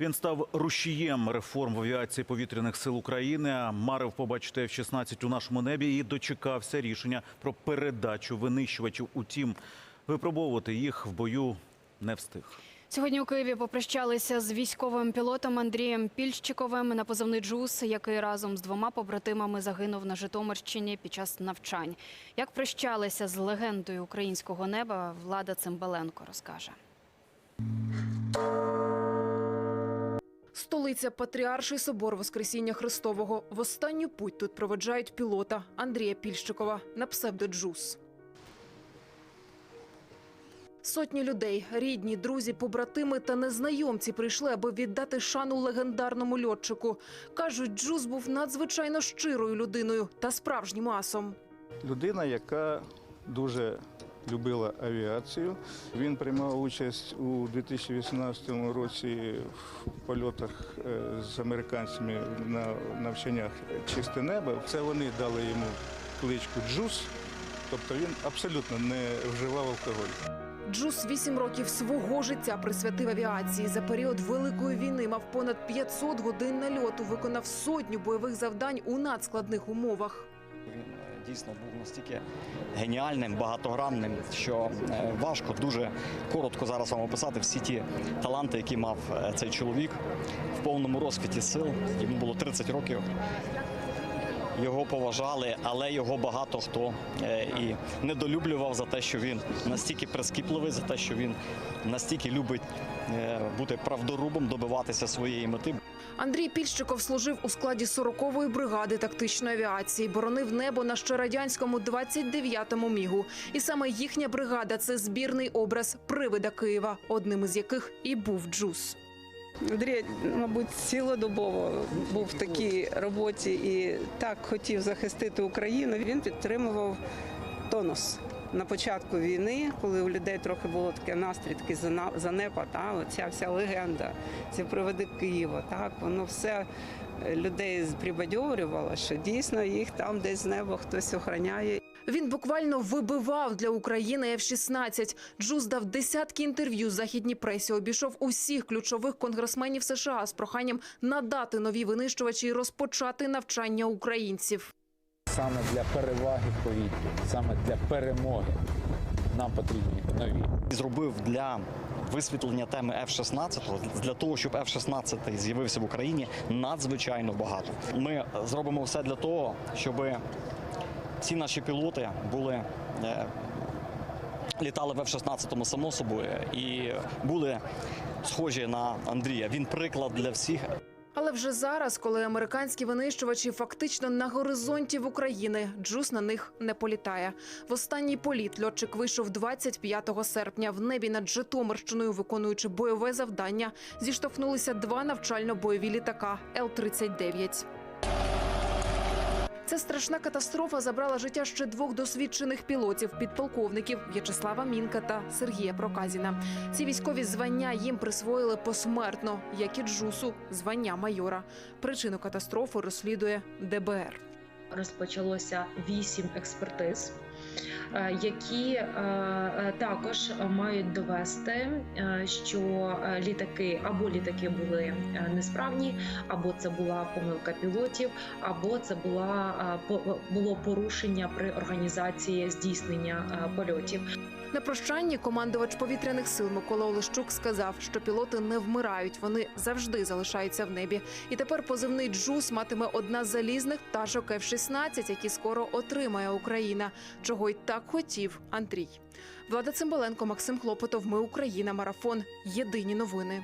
Він став рушієм реформ в авіації повітряних сил України. Марив побачити F-16 у нашому небі і дочекався рішення про передачу винищувачів. Утім, випробовувати їх в бою не встиг. Сьогодні у Києві попрощалися з військовим пілотом Андрієм Пільщиковим на позивний Джус, який разом з двома побратимами загинув на Житомирщині під час навчань. Як прощалися з легендою українського неба, влада Цимбаленко розкаже. Столиця Патріарший собор Воскресіння Христового. В останню путь тут проведжають пілота Андрія Пільщикова на псевдоджус. Сотні людей, рідні, друзі, побратими та незнайомці прийшли, аби віддати шану легендарному льотчику. Кажуть, Джус був надзвичайно щирою людиною та справжнім асом. людина, яка дуже любила авіацію. Він приймав участь у 2018 році в польотах е, з американцями на навчаннях чисте небо. Це вони дали йому кличку Джус, тобто він абсолютно не вживав алкоголь. Джус вісім років свого життя присвятив авіації. За період Великої війни мав понад 500 годин нальоту, виконав сотню бойових завдань у надскладних умовах. Дійсно був настільки геніальним, багатогранним, що е, важко дуже коротко зараз вам описати всі ті таланти, які мав е, цей чоловік в повному розквіті сил. Йому було 30 років. Його поважали, але його багато хто е, і недолюблював за те, що він настільки прискіпливий, за те, що він настільки любить е, бути правдорубом, добиватися своєї мети. Андрій Пільщиков служив у складі 40-ї бригади тактичної авіації, боронив небо на ще радянському 29-му мігу. І саме їхня бригада це збірний образ привида Києва, одним із яких і був Джус. Андрій, мабуть, цілодобово був в такій роботі і так хотів захистити Україну. Він підтримував тонус. На початку війни, коли у людей трохи було таке настрій, такий занепад, та, оця вся легенда, ці приводи Києва, так, воно все е, людей прибадьорювало, що дійсно їх там десь з неба хтось охороняє. Він буквально вибивав для України F-16. Джус дав десятки інтерв'ю західній пресі, обійшов усіх ключових конгресменів США з проханням надати нові винищувачі і розпочати навчання українців. саме для переваги в повітрі, саме для перемоги нам потрібні нові. зробив для висвітлення теми F-16, для того, щоб F-16 з'явився в Україні, надзвичайно багато. Ми зробимо все для того, щоб ці наші пілоти були. е, Літали в F-16 само собою і були схожі на Андрія. Він приклад для всіх. Але вже зараз, коли американські винищувачі фактично на горизонті в Україні, Джус на них не політає. В останній політ льотчик вийшов 25 серпня. В небі над Житомирщиною, виконуючи бойове завдання, зіштовхнулися два навчально-бойові літака Л-39. Ця страшна катастрофа забрала життя ще двох досвідчених пілотів, підполковників В'ячеслава Мінка та Сергія Проказіна. Ці військові звання їм присвоїли посмертно, як і Джусу звання майора. Причину катастрофи розслідує ДБР. розпочалося вісім експертиз, які е, е, також мають довести, е, що е, літаки або літаки були е, несправні, або це була помилка пілотів, або це була е, було порушення при організації здійснення е, польотів. На прощанні командувач повітряних сил Микола Олещук сказав, що пілоти не вмирають, вони завжди залишаються в небі. І тепер позивний Джус матиме одна з залізних пташок F-16, які скоро отримає Україна, чого й так хотів Андрій. Влада Цимбаленко, Максим Хлопотов. Ми Україна. Марафон. Єдині новини.